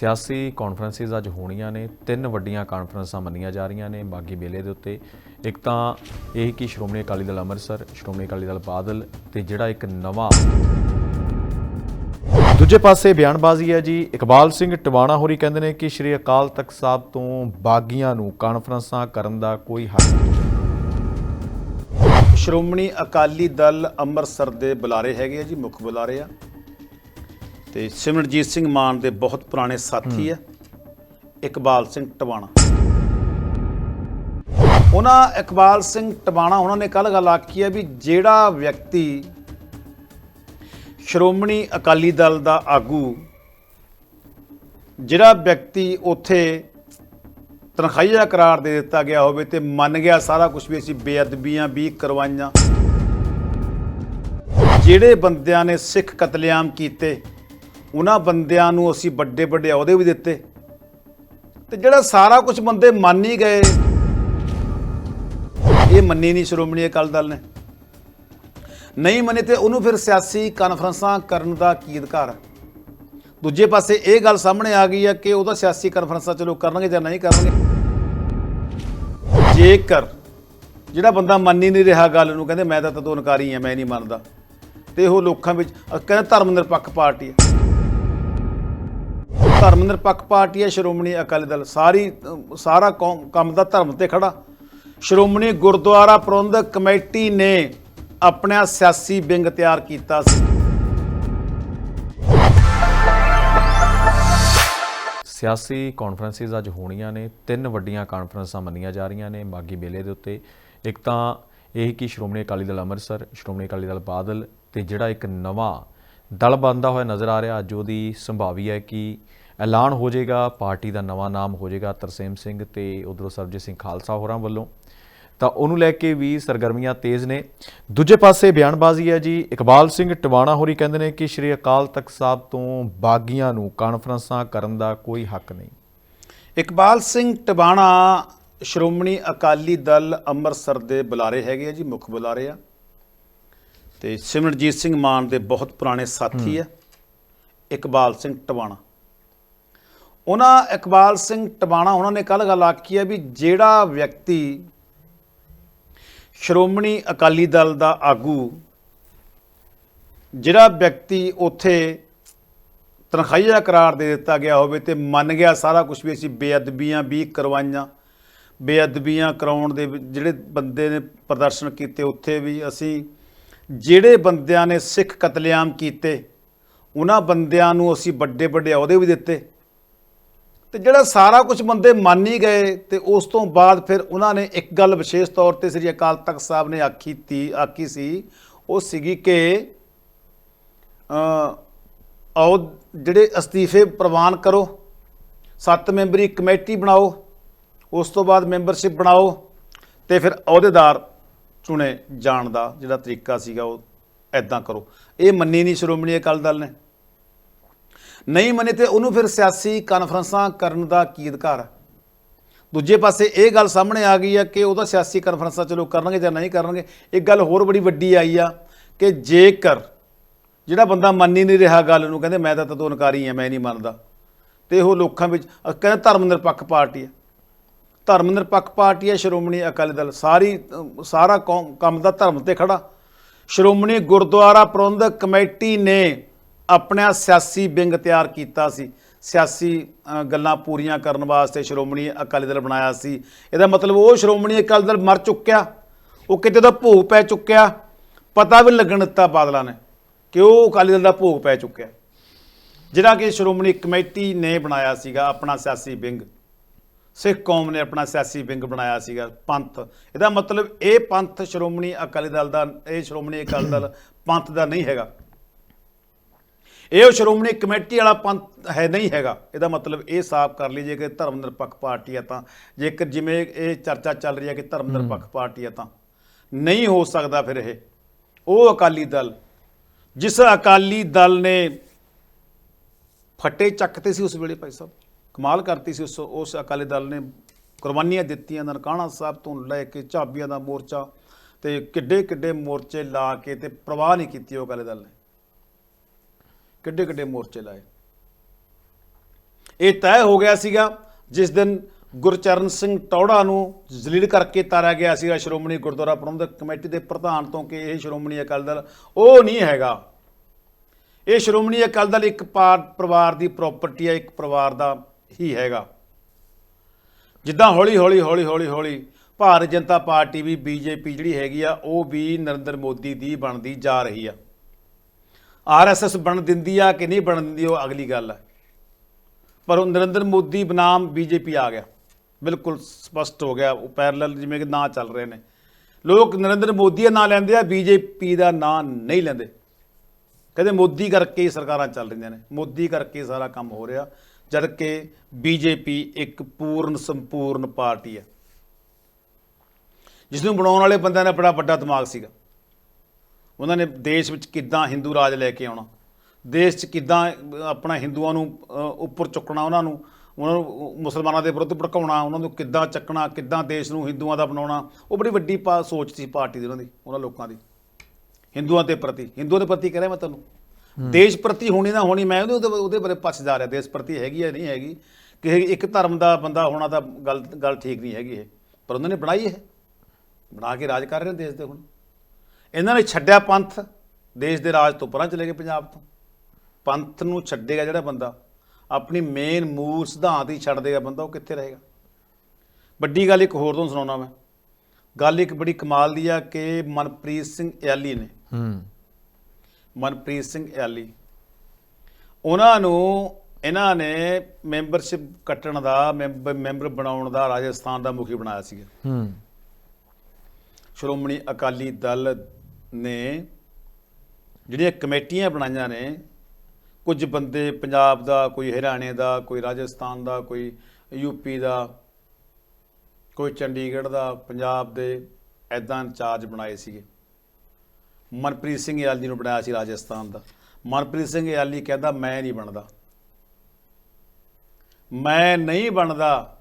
ਸਿਆਸੀ ਕਾਨਫਰੰਸਿਸ ਅੱਜ ਹੋਣੀਆਂ ਨੇ, ਤਿੰਨ ਵੱਡੀਆਂ ਕਾਨਫਰੰਸਾਂ ਮੰਨੀਆਂ ਜਾ ਰਹੀਆਂ ਨੇ ਬਾਗੀ ਮੇਲੇ ਦੇ ਉੱਤੇ। ਇੱਕ ਤਾਂ ਇਹ ਕਿ ਸ਼੍ਰੋਮਣੀ ਅਕਾਲੀ ਦਲ ਅੰਮ੍ਰਿਤਸਰ, ਸ਼੍ਰੋਮਣੀ ਅਕਾਲੀ ਦਲ ਬਾਦਲ ਤੇ ਜਿਹੜਾ ਇੱਕ ਨਵਾਂ ਦੂਜੇ ਪਾਸੇ ਬਿਆਨਬਾਜ਼ੀ ਹੈ ਜੀ, ਇਕਬਾਲ ਸਿੰਘ ਟਵਾਣਾ ਹੋਰੀ ਕਹਿੰਦੇ ਨੇ ਕਿ ਸ਼੍ਰੀ ਅਕਾਲ ਤਖਤ ਸਾਹਿਬ ਤੋਂ ਬਾਗੀਆਂ ਨੂੰ ਕਾਨਫਰੰਸਾਂ ਕਰਨ ਦਾ ਕੋਈ ਹੱਕ ਨਹੀਂ। ਸ਼੍ਰੋਮਣੀ ਅਕਾਲੀ ਦਲ ਅੰਮ੍ਰਿਤਸਰ ਦੇ ਬੁਲਾਰੇ ਹੈਗੇ ਆ ਜੀ, ਮੁੱਖ ਬੁਲਾਰੇ ਆ। ਤੇ ਸਿਮਰਜੀਤ ਸਿੰਘ ਮਾਨ ਦੇ ਬਹੁਤ ਪੁਰਾਣੇ ਸਾਥੀ ਆ, ਇਕਬਾਲ ਸਿੰਘ ਟਵਾਣਾ। ਉਹਨਾਂ ਇਕਬਾਲ ਸਿੰਘ ਟਵਾਣਾ, ਉਹਨਾਂ ਨੇ ਕੱਲ ਗੱਲ ਆਖੀ ਹੈ ਵੀ ਜਿਹੜਾ ਵਿਅਕਤੀ ਸ਼੍ਰੋਮਣੀ ਅਕਾਲੀ ਦਲ ਦਾ ਆਗੂ, ਜਿਹੜਾ ਵਿਅਕਤੀ ਉੱਥੇ ਤਨਖਾਹੀਆ ਕਰਾਰ ਦੇ ਦਿੱਤਾ ਗਿਆ ਹੋਵੇ ਤੇ ਮੰਨ ਗਿਆ ਸਾਰਾ ਕੁਝ ਵੀ ਅਸੀਂ ਬੇਅਦਬੀਆਂ ਵੀ ਕਰਵਾਈਆਂ। ਜਿਹੜੇ ਬੰਦਿਆਂ ਨੇ ਸਿੱਖ ਕਤਲੇਆਮ ਕੀਤੇ ਉਹਨਾਂ ਬੰਦਿਆਂ ਨੂੰ ਅਸੀਂ ਵੱਡੇ ਵੱਡੇ ਅਹੁਦੇ ਵੀ ਦਿੱਤੇ। ਤੇ ਜਿਹੜਾ ਸਾਰਾ ਕੁਝ ਬੰਦੇ ਮੰਨ ਹੀ ਗਏ, ਇਹ ਮੰਨੀ ਨਹੀਂ ਸ਼੍ਰੋਮਣੀ ਅਕਾਲੀ ਦਲ ਨੇ। ਨਹੀਂ ਮੰਨੇ ਤੇ ਉਹਨੂੰ ਫਿਰ ਸਿਆਸੀ ਕਾਨਫਰੰਸਾਂ ਕਰਨ ਦਾ ਕੀ ਅਧਿਕਾਰ ਹੈ ਦੂਜੇ ਪਾਸੇ ਇਹ ਗੱਲ ਸਾਹਮਣੇ ਆ ਗਈ ਹੈ ਕਿ ਉਹਦਾ ਸਿਆਸੀ ਕਾਨਫਰੰਸਾਂ ਚਲੋ ਕਰਨਗੇ ਜਾਂ ਨਹੀਂ ਕਰਨਗੇ। ਜੇਕਰ ਜਿਹੜਾ ਬੰਦਾ ਮੰਨ ਹੀ ਨਹੀਂ ਰਿਹਾ ਗੱਲ ਨੂੰ, ਕਹਿੰਦੇ ਮੈਂ ਤਾਂ ਤਦੋਂ ਇਨਕਾਰੀ ਹਾਂ ਮੈਂ ਨਹੀਂ ਮੰਨਦਾ। ਤੇ ਉਹ ਲੋਕਾਂ ਵਿੱਚ ਅਹ ਕਹਿੰਦੇ ਧਰਮ ਨਿਰਪੱਖ ਪਾਰਟੀ ਹੈ ਧਰਮ ਨਿਰਪੱਖ ਪਾਰਟੀ ਹੈ, ਸ਼੍ਰੋਮਣੀ ਅਕਾਲੀ ਦਲ, ਸਾਰੀ, ਸਾਰਾ ਕੌਮ- ਕੰਮ ਦਾ ਧਰਮ ਤੇ ਖੜਾ। ਸ਼੍ਰੋਮਣੀ ਗੁਰਦੁਆਰਾ ਪ੍ਰਬੰਧਕ ਕਮੇਟੀ ਨੇ ਆਪਣਾ ਸਿਆਸੀ ਵਿੰਗ ਤਿਆਰ ਕੀਤਾ ਸੀ। ਸਿਆਸੀ ਕਾਨਫਰੰਸਿਸ ਅੱਜ ਹੋਣੀਆਂ ਨੇ, ਤਿੰਨ ਵੱਡੀਆਂ ਕਾਨਫਰੰਸਾਂ ਮੰਨੀਆਂ ਜਾ ਰਹੀਆਂ ਨੇ ਬਾਗੀ ਮੇਲੇ ਦੇ ਉੱਤੇ। ਇੱਕ ਤਾਂ ਇਹ ਕਿ ਸ਼੍ਰੋਮਣੀ ਅਕਾਲੀ ਦਲ ਅੰਮ੍ਰਿਤਸਰ, ਸ਼੍ਰੋਮਣੀ ਅਕਾਲੀ ਦਲ ਬਾਦਲ ਤੇ ਜਿਹੜਾ ਇੱਕ ਨਵਾਂ ਦਲ ਬਣਦਾ ਹੋਇਆ ਨਜ਼ਰ ਆ ਰਿਹਾ, ਅੱਜ ਉਹਦੀ ਸੰਭਾਵੀ ਹੈ ਕਿ ਐਲਾਨ ਹੋ ਜਾਏਗਾ ਪਾਰਟੀ ਦਾ ਨਵਾਂ ਨਾਮ ਹੋ ਜਾਏਗਾ ਤਰਸੇਮ ਸਿੰਘ ਤੇ ਉਧਰੋਂ ਸਰਬਜੀਤ ਸਿੰਘ ਖਾਲਸਾ ਹੋਰਾਂ ਵੱਲੋਂ। ਤਾਂ ਉਹਨੂੰ ਲੈ ਕੇ ਵੀ ਸਰਗਰਮੀਆਂ ਤੇਜ਼ ਨੇ। ਦੂਜੇ ਪਾਸੇ ਬਿਆਨਬਾਜ਼ੀ ਹੈ ਜੀ ਇਕਬਾਲ ਸਿੰਘ ਟਵਾਣਾ ਹੋਰੀ ਕਹਿੰਦੇ ਨੇ ਕਿ ਸ਼੍ਰੀ ਅਕਾਲ ਤਖਤ ਸਾਹਿਬ ਤੋਂ ਬਾਗੀਆਂ ਨੂੰ ਕਾਨਫਰੰਸਾਂ ਕਰਨ ਦਾ ਕੋਈ ਹੱਕ ਨਹੀਂ। ਇਕਬਾਲ ਸਿੰਘ ਟਬਾਣਾ ਸ਼੍ਰੋਮਣੀ ਅਕਾਲੀ ਦਲ ਅੰਮ੍ਰਿਤਸਰ ਦੇ ਬੁਲਾਰੇ ਹੈਗੇ ਆ ਜੀ ਮੁੱਖ ਬੁਲਾਰੇ ਆ। ਤੇ ਸਿਮਰਨਜੀਤ ਸਿੰਘ ਮਾਨ ਦੇ ਬਹੁਤ ਪੁਰਾਣੇ ਸਾਥੀ ਆ। ਇਕਬਾਲ ਸਿੰਘ ਟਬਾਣਾ ਉਹਨਾਂ ਇਕਬਾਲ ਸਿੰਘ ਟਬਾਣਾ, ਉਹਨਾਂ ਨੇ ਕੱਲ ਗੱਲ ਆਖੀ ਹੈ ਵੀ ਜਿਹੜਾ ਵਿਅਕਤੀ ਸ਼੍ਰੋਮਣੀ ਅਕਾਲੀ ਦਲ ਦਾ ਆਗੂ, ਜਿਹੜਾ ਵਿਅਕਤੀ ਉੱਥੇ ਤਨਖਾਹੀਆ ਕਰਾਰ ਦੇ ਦਿੱਤਾ ਗਿਆ ਹੋਵੇ ਤੇ ਮੰਨ ਗਿਆ ਸਾਰਾ ਕੁਝ ਵੀ ਅਸੀਂ ਬੇਅਦਬੀਆਂ ਵੀ ਕਰਵਾਈਆਂ, ਬੇਅਦਬੀਆਂ ਕਰਾਉਣ ਦੇ ਜਿਹੜੇ ਬੰਦੇ ਨੇ ਪ੍ਰਦਰਸ਼ਨ ਕੀਤੇ ਉੱਥੇ ਵੀ ਅਸੀਂ ਜਿਹੜੇ ਬੰਦਿਆਂ ਨੇ ਸਿੱਖ ਕਤਲੇਆਮ ਕੀਤੇ, ਉਹਨਾਂ ਬੰਦਿਆਂ ਨੂੰ ਅਸੀਂ ਵੱਡੇ ਵੱਡੇ ਅਹੁਦੇ ਵੀ ਦਿੱਤੇ। ਤੇ ਜਿਹੜਾ ਸਾਰਾ ਕੁਝ ਬੰਦੇ ਮੰਨ ਹੀ ਗਏ ਤੇ ਉਸ ਤੋਂ ਬਾਅਦ ਫਿਰ ਉਹਨਾਂ ਨੇ ਇੱਕ ਗੱਲ ਵਿਸ਼ੇਸ਼ ਤੌਰ ਤੇ ਸ੍ਰੀ ਅਕਾਲ ਤਖਤ ਸਾਹਿਬ ਨੇ ਆਖੀ ਤੀ, ਆਖੀ ਸੀ, ਉਹ ਸੀਗੀ ਕਿ ਆਓ ਜਿਹੜੇ ਅਸਤੀਫੇ ਪ੍ਰਵਾਨ ਕਰੋ, ਸੱਤ ਮੈਂਬਰੀ ਕਮੇਟੀ ਬਣਾਓ, ਉਸ ਤੋਂ ਬਾਅਦ ਮੈਂਬਰਸ਼ਿਪ ਬਣਾਓ ਤੇ ਫਿਰ ਅਹੁਦੇਦਾਰ ਚੁਣੇ ਜਾਣ ਦਾ ਜਿਹੜਾ ਤਰੀਕਾ ਸੀਗਾ ਉਹ ਐਦਾਂ ਕਰੋ। ਇਹ ਮੰਨੀ ਨਹੀਂ ਸ਼੍ਰੋਮਣੀ ਅਕਾਲੀ ਦਲ ਨੇ। ਨਹੀਂ ਮੰਨੇ ਤੇ ਉਹਨੂੰ ਫਿਰ ਸਿਆਸੀ ਕਾਨਫਰੰਸਾਂ ਕਰਨ ਦਾ ਕੀ ਅਧਿਕਾਰ ਹੈ ਦੂਜੇ ਪਾਸੇ ਇਹ ਗੱਲ ਸਾਹਮਣੇ ਆ ਗਈ ਆ ਕਿ ਉਹਦਾ ਸਿਆਸੀ ਕਾਨਫਰੰਸਾਂ ਚਲੋ ਕਰਨਗੇ ਜਾਂ ਨਹੀਂ ਕਰਨਗੇ। ਇੱਕ ਗੱਲ ਹੋਰ ਬੜੀ ਵੱਡੀ ਆਈ ਆ ਕਿ ਜੇਕਰ ਜਿਹੜਾ ਬੰਦਾ ਮੰਨ ਹੀ ਨਹੀਂ ਰਿਹਾ ਗੱਲ ਨੂੰ, ਕਹਿੰਦੇ ਮੈਂ ਤਾਂ ਤਦੋਂ ਇਨਕਾਰੀ ਹਾਂ ਮੈਂ ਨਹੀਂ ਮੰਨਦਾ। ਤੇ ਉਹ ਲੋਕਾਂ ਵਿੱਚ ਕਹਿੰਦੇ ਧਰਮ ਨਿਰਪੱਖ ਪਾਰਟੀ ਹੈ ਧਰਮ ਨਿਰਪੱਖ ਪਾਰਟੀ ਹੈ ਸ਼੍ਰੋਮਣੀ ਅਕਾਲੀ ਦਲ, ਸਾਰੀ ਸਾਰਾ ਕੌਮ- ਕੰਮ ਦਾ ਧਰਮ ਤੇ ਖੜਾ। ਸ਼੍ਰੋਮਣੀ ਗੁਰਦੁਆਰਾ ਪ੍ਰਬੰਧਕ ਕਮੇਟੀ ਨੇ ਆਪਣਾ ਸਿਆਸੀ ਵਿੰਗ ਤਿਆਰ ਕੀਤਾ ਸੀ। ਸਿਆਸੀ ਗੱਲਾਂ ਪੂਰੀਆਂ ਕਰਨ ਵਾਸਤੇ ਸ਼੍ਰੋਮਣੀ ਅਕਾਲੀ ਦਲ ਬਣਾਇਆ ਸੀ। ਇਹਦਾ ਮਤਲਬ ਉਹ ਸ਼੍ਰੋਮਣੀ ਅਕਾਲੀ ਦਲ ਮਰ ਚੁੱਕਿਆ। ਉਹ ਕਿਤੇ ਦਾ ਭੋਗ ਪੈ ਚੁੱਕਿਆ। ਪਤਾ ਵੀ ਲੱਗਣ ਦਿੱਤਾ ਬਾਦਲਾਂ ਨੇ ਕਿ ਉਹ ਅਕਾਲੀ ਦਲ ਦਾ ਭੋਗ ਪੈ ਚੁੱਕਿਆ। ਜਿਹੜਾ ਕਿ ਸ਼੍ਰੋਮਣੀ ਕਮੇਟੀ ਨੇ ਬਣਾਇਆ ਸੀਗਾ ਆਪਣਾ ਸਿਆਸੀ ਵਿੰਗ ਸਿੱਖ ਕੌਮ ਨੇ ਆਪਣਾ ਸਿਆਸੀ ਵਿੰਗ ਬਣਾਇਆ ਸੀਗਾ, ਪੰਥ। ਇਹਦਾ ਮਤਲਬ ਇਹ ਪੰਥ ਸ਼੍ਰੋਮਣੀ ਅਕਾਲੀ ਦਲ ਦਾ, ਇਹ ਸ਼੍ਰੋਮਣੀ ਅਕਾਲੀ ਦਲ ਪੰਥ ਦਾ ਨਹੀਂ ਹੈਗਾ। ਇਹ ਉਹ ਸ਼੍ਰੋਮਣੀ ਕਮੇਟੀ ਵਾਲਾ ਪੰਥ ਹੈ ਨਹੀਂ ਹੈਗਾ। ਇਹਦਾ ਮਤਲਬ ਇਹ ਸਾਫ਼ ਕਰ ਲਈਏ ਕਿ ਧਰਮ ਨਿਰਪੱਖ ਪਾਰਟੀ ਹੈ ਤਾਂ। ਜੇਕਰ ਜਿਵੇਂ ਇਹ ਚਰਚਾ ਚੱਲ ਰਹੀ ਹੈ ਕਿ ਧਰਮ ਨਿਰਪੱਖ ਪਾਰਟੀ ਹੈ ਤਾਂ। ਨਹੀਂ ਹੋ ਸਕਦਾ ਫਿਰ ਇਹ। ਉਹ ਅਕਾਲੀ ਦਲ ਜਿਸ ਅਕਾਲੀ ਦਲ ਨੇ ਫੱਟੇ ਚੱਕਤੇ ਸੀ ਉਸ ਵੇਲੇ ਭਾਈ ਸਾਹਿਬ ਕਮਾਲ ਕਰਤੀ ਸੀ ਉਸ ਉਸ ਅਕਾਲੀ ਦਲ ਨੇ ਕੁਰਬਾਨੀਆਂ ਦਿੱਤੀਆਂ ਨਨਕਾਣਾ ਸਾਹਿਬ ਤੋਂ ਲੈ ਕੇ ਝਾਬੀਆਂ ਦਾ ਮੋਰਚਾ ਤੇ ਕਿੱਡੇ ਕਿੱਡੇ ਮੋਰਚੇ ਲਾ ਕੇ ਤੇ ਪ੍ਰਵਾਹ ਨਹੀਂ ਕੀਤੀ ਉਹ ਅਕਾਲੀ ਦਲ ਨੇ। ਕਿੱਡੇ ਕਿੱਡੇ ਮੋਰਚੇ ਲਾਏ। ਇਹ ਤੈਅ ਹੋ ਗਿਆ ਸੀਗਾ, ਜਿਸ ਦਿਨ ਗੁਰਚਰਨ ਸਿੰਘ ਟੌੜਾ ਨੂੰ ਜ਼ਲੀਲ ਕਰਕੇ ਤਾਰਿਆ ਗਿਆ ਸੀਗਾ ਸ਼੍ਰੋਮਣੀ ਗੁਰਦੁਆਰਾ ਪ੍ਰਬੰਧਕ ਕਮੇਟੀ ਦੇ ਪ੍ਰਧਾਨ ਤੋਂ ਕਿ ਇਹ ਸ਼੍ਰੋਮਣੀ ਅਕਾਲੀ ਦਲ, ਉਹ ਨਹੀਂ ਹੈਗਾ। ਇਹ ਸ਼੍ਰੋਮਣੀ ਅਕਾਲੀ ਦਲ ਇੱਕ ਪਾਰ- ਪਰਿਵਾਰ ਦੀ ਪ੍ਰਾਪਰਟੀ ਹੈ ਇੱਕ ਪਰਿਵਾਰ ਦਾ ਹੀ ਹੈਗਾ। ਜਿੱਦਾਂ ਹੌਲੀ ਹੌਲੀ ਹੌਲੀ ਹੌਲੀ ਹੌਲੀ ਭਾਰਤ ਜਨਤਾ ਪਾਰਟੀ ਵੀ ਬੀਜੇਪੀ ਜਿਹੜੀ ਹੈਗੀ ਆ, ਉਹ ਵੀ ਨਰਿੰਦਰ ਮੋਦੀ ਦੀ ਬਣਦੀ ਜਾ ਰਹੀ ਆ। ਆਰਐਸਐਸ ਬਣ ਦਿੰਦੀ ਆ ਕਿ ਨਹੀਂ ਬਣ ਦਿੰਦੀ, ਉਹ ਅਗਲੀ ਗੱਲ ਹੈ ਪਰ ਉਹ ਨਰਿੰਦਰ ਮੋਦੀ ਬਨਾਮ ਬੀਜੇਪੀ ਆ ਗਿਆ। ਬਿਲਕੁਲ ਸਪਸ਼ਟ ਹੋ ਗਿਆ, ਉਹ ਪੈਰਲਲ ਜਿਵੇਂ ਕਿ ਨਾਂ ਚੱਲ ਰਹੇ ਨੇ। ਲੋਕ ਨਰਿੰਦਰ ਮੋਦੀ ਦਾ ਨਾਂ ਲੈਂਦੇ ਆ, ਬੀਜੇਪੀ ਦਾ ਨਾਂ ਨਹੀਂ ਲੈਂਦੇ। ਕਹਿੰਦੇ ਮੋਦੀ ਕਰਕੇ ਹੀ ਸਰਕਾਰਾਂ ਚੱਲ ਰਹੀਆਂ ਨੇ। ਮੋਦੀ ਕਰਕੇ ਸਾਰਾ ਕੰਮ ਹੋ ਰਿਹਾ। ਜਦ ਕਿ ਬੀਜੇਪੀ ਇੱਕ ਪੂਰਨ ਸੰਪੂਰਨ ਪਾਰਟੀ ਹੈ ਜਿਸ ਨੂੰ ਬਣਾਉਣ ਵਾਲੇ ਬੰਦਿਆਂ ਦਾ ਬੜਾ ਵੱਡਾ ਦਿਮਾਗ ਸੀਗਾ। ਉਹਨਾਂ ਨੇ ਦੇਸ਼ ਵਿੱਚ ਕਿੱਦਾਂ ਹਿੰਦੂ ਰਾਜ ਲੈ ਕੇ ਆਉਣਾ? ਦੇਸ਼ 'ਚ ਕਿੱਦਾਂ ਆਪਣਾ ਹਿੰਦੂਆਂ ਨੂੰ ਉੱਪਰ ਚੁੱਕਣਾ ਉਹਨਾਂ ਨੂੰ? ਉਹਨਾਂ ਨੂੰ ਮੁਸਲਮਾਨਾਂ ਦੇ ਵਿਰੁੱਧ ਭੜਕਾਉਣਾ? ਉਹਨਾਂ ਨੂੰ ਕਿੱਦਾਂ ਚੱਕਣਾ? ਕਿੱਦਾਂ ਦੇਸ਼ ਨੂੰ ਹਿੰਦੂਆਂ ਦਾ ਬਣਾਉਣਾ? ਉਹ ਬੜੀ ਵੱਡੀ ਪਾ- ਸੋਚ ਸੀ ਪਾਰਟੀ ਦੀ ਉਹਨਾਂ ਦੀ ਉਹਨਾਂ ਲੋਕਾਂ ਦੀ। ਹਿੰਦੂਆਂ ਦੇ ਪ੍ਰਤੀ। ਹਿੰਦੂਆਂ ਦੇ ਪ੍ਰਤੀ ਕਹਿ ਰਿਹਾ ਮੈਂ ਤੁਹਾਨੂੰ ਦੇਸ਼ ਪ੍ਰਤੀ ਹੋਣੀ ਨਾ ਹੋਣੀ ਮੈਂ ਉਹਦੇ ਉਹਦੇ- ਉਹਦੇ ਬਾਰੇ ਪਛ ਜਾ ਰਿਹਾ। ਦੇਸ਼ ਪ੍ਰਤੀ ਹੈਗੀ ਹੈ ਨਹੀਂ ਹੈਗੀ? ਕਿ ਇੱਕ ਧਰਮ ਦਾ ਬੰਦਾ ਹੋਣਾ ਤਾਂ ਗੱਲ ਗੱਲ ਠੀਕ ਨਹੀਂ ਹੈਗੀ ਇਹ। ਪਰ ਉਹਨਾਂ ਨੇ ਬਣਾਈ ਇਹ। ਬਣਾ ਕੇ ਰਾਜ ਕਰ ਰਹੇ ਨੇ ਦੇਸ਼ ਦੇ ਹੁਣ। ਇਹਨਾਂ ਨੇ ਛੱਡਿਆ ਪੰਥ ਦੇਸ਼ ਦੇ ਰਾਜ ਤੋਂ ਪਰਾਂ ਚਲੇ ਗਏ ਪੰਜਾਬ ਤੋਂ। ਪੰਥ ਨੂੰ ਛੱਡੇਗਾ ਜਿਹੜਾ ਬੰਦਾ? ਆਪਣੀ ਮੇਨ ਮੂਲ ਸਿਧਾਂਤ ਹੀ ਛੱਡ ਦੇਗਾ ਬੰਦਾ ਉਹ ਕਿੱਥੇ ਰਹੇਗਾ? ਵੱਡੀ ਗੱਲ ਇੱਕ ਹੋਰ ਤੁਹਾਨੂੰ ਸੁਣਾਉਣਾ ਮੈਂ। ਗੱਲ ਇੱਕ ਬੜੀ ਕਮਾਲ ਦੀ ਆ ਕਿ ਮਨਪ੍ਰੀਤ ਸਿੰਘ ਇਆਲੀ ਨੇ। ਹੂੰ। ਮਨਪ੍ਰੀਤ ਸਿੰਘ ਇਆਲੀ। ਉਹਨਾਂ ਨੂੰ ਇਹਨਾਂ ਨੇ ਮੈਂਬਰਸ਼ਿਪ ਕੱਟਣ ਦਾ ਮੈਂਬ- ਮੈਂਬਰ ਬਣਾਉਣ ਦਾ ਰਾਜਸਥਾਨ ਦਾ ਮੁਖੀ ਬਣਾਇਆ ਸੀਗਾ। ਹੂੰ। ਸ਼੍ਰੋਮਣੀ ਅਕਾਲੀ ਦਲ ਨੇ ਜਿਹੜੀਆਂ ਕਮੇਟੀਆਂ ਬਣਾਈਆਂ ਨੇ, ਕੁਝ ਬੰਦੇ ਪੰਜਾਬ ਦਾ, ਕੋਈ ਹਰਿਆਣੇ ਦਾ, ਕੋਈ ਰਾਜਸਥਾਨ ਦਾ, ਕੋਈ ਯੂਪੀ ਦਾ, ਕੋਈ ਚੰਡੀਗੜ੍ਹ ਦਾ, ਪੰਜਾਬ ਦੇ ਐਦਾਂ ਇੰਚਾਰਜ ਬਣਾਏ ਸੀਗੇ। ਮਨਪ੍ਰੀਤ ਸਿੰਘ ਯਾਲੀ ਨੂੰ ਬਣਾਇਆ ਸੀ ਰਾਜਸਥਾਨ ਦਾ। ਮਨਪ੍ਰੀਤ ਸਿੰਘ ਯਾਲੀ ਕਹਿੰਦਾ, ਮੈਂ ਨਹੀਂ ਬਣਦਾ। ਮੈਂ ਨਹੀਂ ਬਣਦਾ।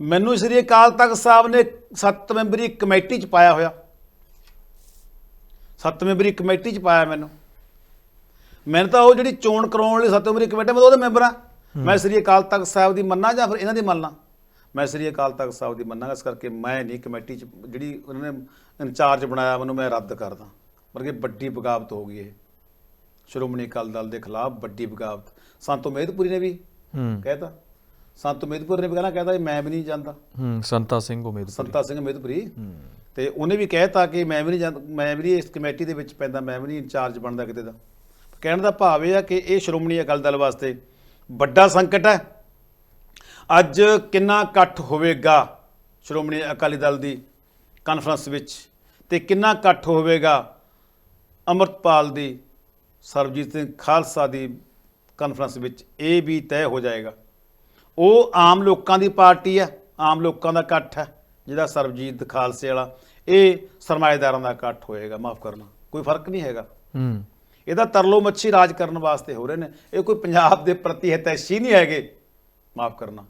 ਮੈਨੂੰ ਸ੍ਰੀ ਅਕਾਲ ਤਖਤ ਸਾਹਿਬ ਨੇ ਸੱਤ ਮੈਂਬਰੀ ਕਮੇਟੀ ਚ ਪਾਇਆ ਹੋਇਆ। ਸੱਤ ਮੈਂਬਰੀ ਕਮੇਟੀ ਚ ਪਾਇਆ ਮੈਨੂੰ। ਮੈਨੂੰ ਤਾਂ ਉਹ ਜਿਹੜੀ ਚੋਣ ਕਰਾਉਣ ਲਈ ਸੱਤ ਮੈਂਬਰੀ ਕਮੇਟੀ ਮੈਂ ਉਹਦਾ ਮੈਂਬਰ ਆ। ਮੈਂ ਸ੍ਰੀ ਅਕਾਲ ਤਖਤ ਸਾਹਿਬ ਦੀ ਮੰਨਾਂ ਜਾਂ ਫਿਰ ਇਹਨਾਂ ਦੀ ਮੰਨਣਾ ਮੈਂ ਸ੍ਰੀ ਅਕਾਲ ਤਖਤ ਸਾਹਿਬ ਦੀ ਮੰਨਾਂਗਾ ਇਸ ਕਰਕੇ ਮੈਂ ਨਹੀਂ ਕਮੇਟੀ ਚ ਜਿਹੜੀ ਉਹਨਾਂ ਨੇ ਇੰਚਾਰਜ ਬਣਾਇਆ ਮੈਨੂੰ ਮੈਂ ਰੱਦ ਕਰਦਾ। ਬਲਕਿ ਵੱਡੀ ਬਗਾਵਤ ਹੋ ਗਈ ਇਹ। ਸ਼੍ਰੋਮਣੀ ਅਕਾਲੀ ਦਲ ਦੇ ਖਿਲਾਫ ਵੱਡੀ ਬਗਾਵਤ। ਸੰਤ ਉਮੇਦਪੁਰੀ ਨੇ ਵੀ ਹੂੰ। ਕਹਿਤਾ। ਸੰਤ ਉਮੇਦਪੁਰ ਨੇ ਵੀ ਕਹਿਣਾ ਕਹਿਤਾ ਮੈਂ ਵੀ ਨਹੀਂ ਜਾਂਦਾ। ਹੂੰ ਸੰਤਾ ਸਿੰਘ ਉਮੀਦ ਸੰਤਾ ਸਿੰਘ ਮੇਦਪੁਰੀ ਤੇ ਉਹਨੇ ਵੀ ਕਹਿਤਾ ਕਿ ਮੈਂ ਵੀ ਨਹੀਂ ਜਾਂ- ਮੈਂ ਵੀ ਇਸ ਕਮੇਟੀ ਦੇ ਵਿੱਚ ਪੈਂਦਾ, ਮੈਂ ਵੀ ਨਹੀਂ ਇੰਚਾਰਜ ਬਣਦਾ ਕਿਤੇ ਦਾ। ਕਹਿਣ ਦਾ ਭਾਵ ਇਹ ਆ ਕਿ ਇਹ ਸ਼੍ਰੋਮਣੀ ਅਕਾਲੀ ਦਲ ਵਾਸਤੇ ਵੱਡਾ ਸੰਕਟ ਹੈ। ਅੱਜ ਕਿੰਨਾ ਇਕੱਠ ਹੋਵੇਗਾ ਸ਼੍ਰੋਮਣੀ ਅਕਾਲੀ ਦਲ ਦੀ ਕਾਨਫਰੰਸ ਵਿੱਚ ਤੇ ਕਿੰਨਾ ਇਕੱਠ ਹੋਵੇਗਾ ਅਮਰਤਪਾਲ ਦੀ, ਸਰਬਜੀਤ ਸਿੰਘ ਖਾਲਸਾ ਦੀ ਕਾਨਫਰੰਸ ਵਿੱਚ ਇਹ ਵੀ ਤੈਅ ਹੋ ਜਾਏਗਾ। ਉਹ ਆਮ ਲੋਕਾਂ ਦੀ ਪਾਰਟੀ ਹੈ, ਆਮ ਲੋਕਾਂ ਦਾ ਇਕੱਠ ਹੈ। ਜਿਹਦਾ ਸਰਬਜੀਤ ਖਾਲਸੇ ਵਾਲਾ ਇਹ ਸਰਮਾਏਦਾਰਾਂ ਦਾ ਇਕੱਠ ਹੋਏਗਾ ਮਾਫ ਕਰਨਾ ਕੋਈ ਫ਼ਰਕ ਨਹੀਂ ਹੈਗਾ। ਹੂੰ। ਇਹਦਾ ਤਰਲੋ ਮੱਛੀ ਰਾਜ ਕਰਨ ਵਾਸਤੇ ਹੋ ਰਹੇ ਨੇ ਇਹ ਕੋਈ ਪੰਜਾਬ ਦੇ ਪ੍ਰਤੀ ਹਿਤੈਸ਼ੀ ਨਹੀਂ ਹੈਗੇ ਮਾਫ ਕਰਨਾ।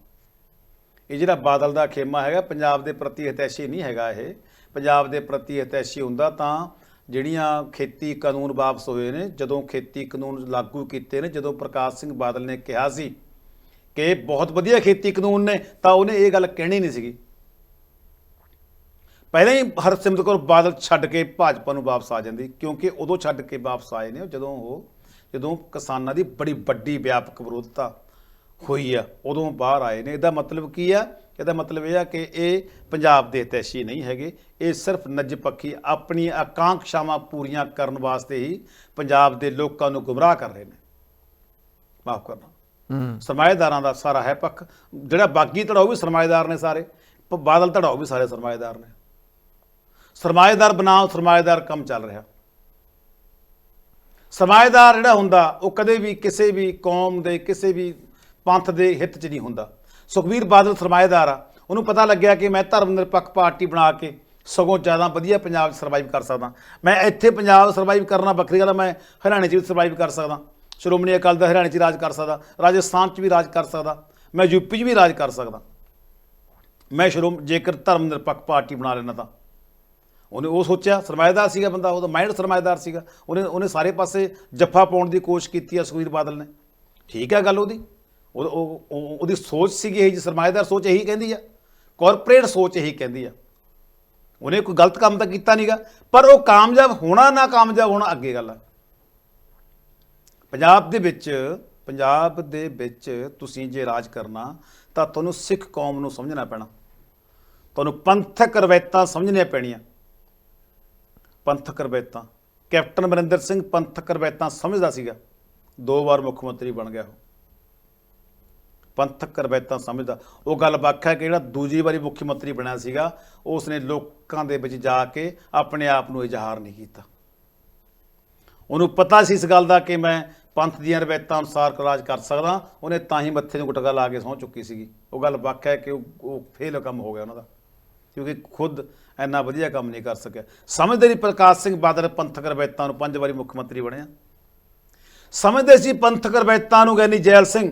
ਇਹ ਜਿਹੜਾ ਬਾਦਲ ਦਾ ਖੇਮਾ ਹੈਗਾ ਪੰਜਾਬ ਦੇ ਪ੍ਰਤੀ ਹਿਤੈਸ਼ੀ ਨਹੀਂ ਹੈਗਾ ਇਹ। ਪੰਜਾਬ ਦੇ ਪ੍ਰਤੀ ਹਿਤੈਸ਼ੀ ਹੁੰਦਾ ਤਾਂ ਜਿਹੜੀਆਂ ਖੇਤੀ ਕਾਨੂੰਨ ਵਾਪਸ ਹੋਏ ਨੇ ਜਦੋਂ ਖੇਤੀ ਕਾਨੂੰਨ ਲਾਗੂ ਕੀਤੇ ਨੇ ਜਦੋਂ ਪ੍ਰਕਾਸ਼ ਸਿੰਘ ਬਾਦਲ ਨੇ ਕਿਹਾ ਸੀ ਕਿ ਬਹੁਤ ਵਧੀਆ ਖੇਤੀ ਕਾਨੂੰਨ ਨੇ ਤਾਂ ਉਹਨੇ ਇਹ ਗੱਲ ਕਹਿਣੀ ਨਹੀਂ ਸੀਗੀ। ਪਹਿਲਾਂ ਹੀ ਹਰਸਿਮਰਤ ਕੌਰ ਬਾਦਲ ਛੱਡ ਕੇ ਭਾਜਪਾ ਨੂੰ ਵਾਪਸ ਆ ਜਾਂਦੀ ਕਿਉਂਕਿ ਉਦੋਂ ਛੱਡ ਕੇ ਵਾਪਸ ਆਏ ਨੇ ਜਦੋਂ ਉਹ ਜਦੋਂ ਕਿਸਾਨਾਂ ਦੀ ਬੜੀ ਵੱਡੀ ਵਿਆਪਕ ਵਿਰੋਧਤਾ ਹੋਈ ਆ ਉਦੋਂ ਬਾਹਰ ਆਏ ਨੇ। ਇਹਦਾ ਮਤਲਬ ਕੀ ਆ? ਇਹਦਾ ਮਤਲਬ ਇਹ ਆ ਕਿ ਇਹ ਪੰਜਾਬ ਦੇ ਹਿਤੈਸ਼ੀ ਨਹੀਂ ਹੈਗੇ। ਇਹ ਸਿਰਫ ਨਜ ਪੱਖੀ ਆਪਣੀ ਆਕਾਂਖਸ਼ਾਵਾਂ ਪੂਰੀਆਂ ਕਰਨ ਵਾਸਤੇ ਹੀ ਪੰਜਾਬ ਦੇ ਲੋਕਾਂ ਨੂੰ ਗੁੰਮਰਾਹ ਕਰ ਰਹੇ ਨੇ। ਮਾਫ ਕਰਨਾ। ਹੂੰ। ਸਰਮਾਏਦਾਰਾਂ ਦਾ ਸਾਰਾ ਹੈ ਪੱਖ। ਜਿਹੜਾ ਬਾਗੀ ਧੜਾ ਉਹ ਵੀ ਸਰਮਾਏਦਾਰ ਨੇ ਸਾਰੇ ਬਾਦਲ ਧੜਾ ਉਹ ਵੀ ਸਾਰੇ ਸਰਮਾਏਦਾਰ ਨੇ। ਸਰਮਾਏਦਾਰ ਬਣਾਓ, ਸਰਮਾਏਦਾਰ ਕੰਮ ਚੱਲ ਰਿਹਾ। ਸਰਮਾਏਦਾਰ ਜਿਹੜਾ ਹੁੰਦਾ, ਉਹ ਕਦੇ ਵੀ ਕਿਸੇ ਵੀ ਕੌਮ ਦੇ, ਕਿਸੇ ਵੀ ਪੰਥ ਦੇ ਹਿੱਤ 'ਚ ਨਹੀਂ ਹੁੰਦਾ। ਸੁਖਬੀਰ ਬਾਦਲ ਸਰਮਾਏਦਾਰ ਆ। ਉਹਨੂੰ ਪਤਾ ਲੱਗਿਆ ਕਿ ਮੈਂ ਧਰਮ ਨਿਰਪੱਖ ਪਾਰਟੀ ਬਣਾ ਕੇ ਸਗੋਂ ਜ਼ਿਆਦਾ ਵਧੀਆ ਪੰਜਾਬ 'ਚ ਸਰਵਾਈਵ ਕਰ ਸਕਦਾ। ਮੈਂ ਇੱਥੇ ਪੰਜਾਬ ਸਰਵਾਈਵ ਕਰਨਾ, ਵੱਖਰੀ ਗੱਲ ਆ, ਮੈਂ ਹਰਿਆਣੇ 'ਚ ਵੀ ਸਰਵਾਈਵ ਕਰ ਸਕਦਾ। ਸ਼੍ਰੋਮਣੀ ਅਕਾਲੀ ਦਲ ਹਰਿਆਣੇ 'ਚ ਰਾਜ ਕਰ ਸਕਦਾ। ਰਾਜਸਥਾਨ 'ਚ ਵੀ ਰਾਜ ਕਰ ਸਕਦਾ। ਮੈਂ ਯੂਪੀ 'ਚ ਵੀ ਰਾਜ ਕਰ ਸਕਦਾ। ਮੈਂ ਸ਼੍ਰੋਮ ਜੇਕਰ ਧਰਮ ਨਿਰਪੱਖ ਪਾਰਟੀ ਬਣਾ ਲੈਣਾ ਤਾਂ। ਉਹਨੇ ਉਹ ਸੋਚਿਆ, ਸਰਮਾਏਦਾਰ ਸੀਗਾ ਬੰਦਾ, ਉਹਦਾ ਮਾਈਂਡ ਸਰਮਾਏਦਾਰ ਸੀਗਾ। ਉਹਨੇ ਉਹਨੇ ਸਾਰੇ ਪਾਸੇ ਜੱਫਾ ਪਾਉਣ ਦੀ ਕੋਸ਼ਿਸ਼ ਕੀਤੀ ਆ ਸੁਖਬੀਰ ਬਾਦਲ ਨੇ। ਠੀਕ ਹੈ ਗੱਲ ਉਹਦੀ? ਉਹ, ਉਹ- ਉਹਦੀ ਸੋਚ ਸੀਗੀ ਇਹ ਜੀ ਸਰਮਾਏਦਾਰ ਸੋਚ ਇਹੀ ਕਹਿੰਦੀ ਆ। ਕਾਰਪੋਰੇਟ ਸੋਚ ਇਹੀ ਕਹਿੰਦੀ ਆ। ਉਹਨੇ ਕੋਈ ਗਲਤ ਕੰਮ ਤਾਂ ਕੀਤਾ ਨਹੀਂਗਾ ਪਰ ਉਹ ਕਾਮਯਾਬ ਹੋਣਾ ਨਾ ਕਾਮਯਾਬ ਹੋਣਾ ਅੱਗੇ ਗੱਲ ਆ। ਪੰਜਾਬ ਦੇ ਵਿੱਚ, ਪੰਜਾਬ ਦੇ ਵਿੱਚ ਤੁਸੀਂ ਜੇ ਰਾਜ ਕਰਨਾ, ਤਾਂ ਤੁਹਾਨੂੰ ਸਿੱਖ ਕੌਮ ਨੂੰ ਸਮਝਣਾ ਪੈਣਾ। ਤੁਹਾਨੂੰ ਪੰਥਕ ਰਵਾਇਤਾਂ ਸਮਝਣੀਆਂ ਪੈਣੀਆਂ। ਪੰਥਕ ਰਵਾਇਤਾਂ। ਕੈਪਟਨ ਅਮਰਿੰਦਰ ਸਿੰਘ ਪੰਥਕ ਰਵਾਇਤਾਂ ਸਮਝਦਾ ਸੀਗਾ। ਦੋ ਵਾਰ ਮੁੱਖ ਮੰਤਰੀ ਬਣ ਗਿਆ ਉਹ। ਪੰਥਕ ਰਵਾਇਤਾਂ ਸਮਝਦਾ। ਉਹ ਗੱਲ ਵੱਖ ਹੈ ਕਿ ਜਿਹੜਾ ਦੂਜੀ ਵਾਰੀ ਮੁੱਖ ਮੰਤਰੀ ਬਣਿਆ ਸੀਗਾ ਉਸ ਨੇ ਲੋਕਾਂ ਦੇ ਵਿੱਚ ਜਾ ਕੇ ਆਪਣੇ ਆਪ ਨੂੰ ਇਜ਼ਹਾਰ ਨਹੀਂ ਕੀਤਾ। ਉਹਨੂੰ ਪਤਾ ਸੀ ਇਸ ਗੱਲ ਦਾ ਕਿ ਮੈਂ ਪੰਥ ਦੀਆਂ ਰਵਾਇਤਾਂ ਅਨੁਸਾਰ ਰਾਜ ਕਰ ਸਕਦਾ, ਉਹਨੇ ਤਾਂ ਹੀ ਮੱਥੇ ਨੂੰ ਗੁਟਕਾ ਲਾ ਕੇ ਸਹੁੰ ਚੁੱਕੀ ਸੀਗੀ। ਉਹ ਗੱਲ ਵੱਖ ਹੈ ਕਿ ਉਹ ਉਹ ਫੇਲ ਕੰਮ ਹੋ ਗਿਆ ਉਹਨਾਂ ਦਾ। ਕਿਉਂਕਿ ਖੁਦ ਇੰਨਾ ਵਧੀਆ ਕੰਮ ਨਹੀਂ ਕਰ ਸਕਿਆ। ਸਮਝਦੇ ਨਹੀਂ ਪ੍ਰਕਾਸ਼ ਸਿੰਘ ਬਾਦਲ ਪੰਥਕ ਰਵਾਇਤਾਂ ਨੂੰ, ਪੰਜ ਵਾਰੀ ਮੁੱਖ ਮੰਤਰੀ ਬਣਿਆ ਸਮਝਦੇ ਸੀ ਪੰਥਕ ਰਵਾਇਤਾਂ ਨੂੰ ਗਿਆਨੀ ਜੈਲ ਸਿੰਘ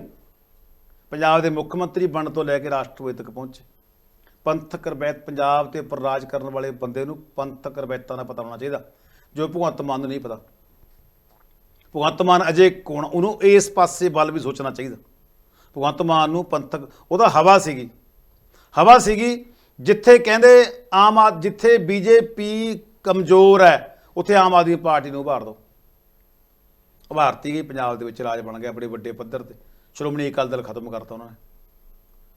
ਪੰਜਾਬ ਦੇ ਮੁੱਖ ਮੰਤਰੀ ਬਣਨ ਤੋਂ ਲੈ ਕੇ ਰਾਸ਼ਟਰਪਤੀ ਤੱਕ ਪਹੁੰਚੇ। ਪੰਥਕ ਰਵਾਇਤ ਪੰਜਾਬ ਤੇ ਉੱਪਰ ਰਾਜ ਕਰਨ ਵਾਲੇ ਬੰਦੇ ਨੂੰ ਪੰਥਕ ਰਵਾਇਤਾਂ ਦਾ ਪਤਾ ਹੋਣਾ ਚਾਹੀਦਾ, ਜੋ ਭਗਵੰਤ ਮਾਨ ਨੂੰ ਨਹੀਂ ਪਤਾ। ਭਗਵੰਤ ਮਾਨ ਅਜੇ ਕੋਣ, ਉਹਨੂੰ ਇਸ ਪਾਸੇ ਵੱਲ ਵੀ ਸੋਚਣਾ ਚਾਹੀਦਾ। ਭਗਵੰਤ ਮਾਨ ਨੂੰ ਪੰਥਕ, ਉਹਦਾ ਹਵਾ ਸੀਗੀ। ਹਵਾ ਸੀਗੀ ਜਿੱਥੇ ਕਹਿੰਦੇ ਆਮ ਆਦ ਜਿੱਥੇ ਬੀਜੇਪੀ ਕਮਜ਼ੋਰ ਹੈ ਉੱਥੇ ਆਮ ਆਦਮੀ ਪਾਰਟੀ ਨੂੰ ਉਭਾਰ ਦਿਓ। ਉਭਾਰਤੀ ਗਈ ਪੰਜਾਬ ਦੇ ਵਿੱਚ ਰਾਜ ਬਣ ਗਿਆ ਬੜੇ ਵੱਡੇ ਪੱਧਰ ਤੇ। ਸ਼੍ਰੋਮਣੀ ਅਕਾਲੀ ਦਲ ਖਤਮ ਕਰਤਾ ਉਹਨਾਂ ਨੇ।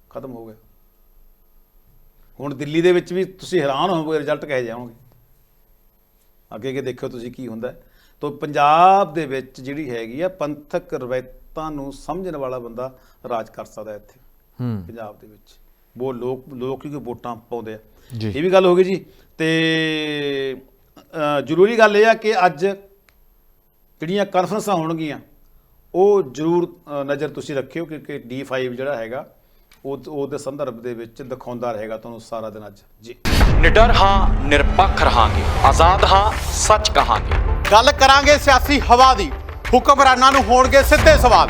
ਖਤਮ ਹੋ ਗਿਆ। ਹੁਣ ਦਿੱਲੀ ਦੇ ਵਿੱਚ ਵੀ ਤੁਸੀਂ ਹੈਰਾਨ ਹੋਵੋਗੇ ਰਿਜ਼ਲਟ ਕਹੇ ਜਾਓਗੇ ਅੱਗੇ ਅੱਗੇ ਦੇਖਿਓ ਤੁਸੀਂ ਕੀ ਹੁੰਦਾ। ਤੋ ਪੰਜਾਬ ਦੇ ਵਿੱਚ ਜਿਹੜੀ ਹੈਗੀ ਆ ਪੰਥਕ ਰਵਾਇਤਾਂ ਨੂੰ ਸਮਝਣ ਵਾਲਾ ਬੰਦਾ ਰਾਜ ਕਰ ਸਕਦਾ ਇੱਥੇ ਹੂੰ। ਪੰਜਾਬ ਦੇ ਵਿੱਚ। ਉਹ ਲੋਕ ਲੋਕ ਕਿਉਂਕਿ ਵੋਟਾਂ ਪਾਉਂਦੇ ਆ। ਇਹ ਵੀ ਗੱਲ ਹੋ ਗਈ ਜੀ। ਤੇ ਜ਼ਰੂਰੀ ਗੱਲ ਇਹ ਆ ਕਿ ਅੱਜ ਜਿਹੜੀਆਂ ਕਾਨਫਰੰਸਾਂ ਹੋਣਗੀਆਂ ਉਹ ਜ਼ਰੂਰ ਨਜ਼ਰ ਤੁਸੀਂ ਰੱਖਿਓ ਕਿਉਂਕਿ D5 ਜਿਹੜਾ ਹੈਗਾ ਉਹ ਉਹਦੇ ਸੰਦਰਭ ਦੇ ਵਿੱਚ ਦਿਖਾਉਂਦਾ ਰਹੇਗਾ ਤੁਹਾਨੂੰ ਸਾਰਾ ਦਿਨ ਅੱਜ। ਜੀ। ਨਿਡਰ ਹਾਂ ਨਿਰਪੱਖ ਰਹਾਂਗੇ। ਆਜ਼ਾਦ ਹਾਂ ਸੱਚ ਕਹਾਂਗੇ। ਗੱਲ ਕਰਾਂਗੇ ਸਿਆਸੀ ਹਵਾ ਦੀ। ਹੁਕਮਰਾਨਾਂ ਨੂੰ ਹੋਣਗੇ ਸਿੱਧੇ ਸਵਾਲ।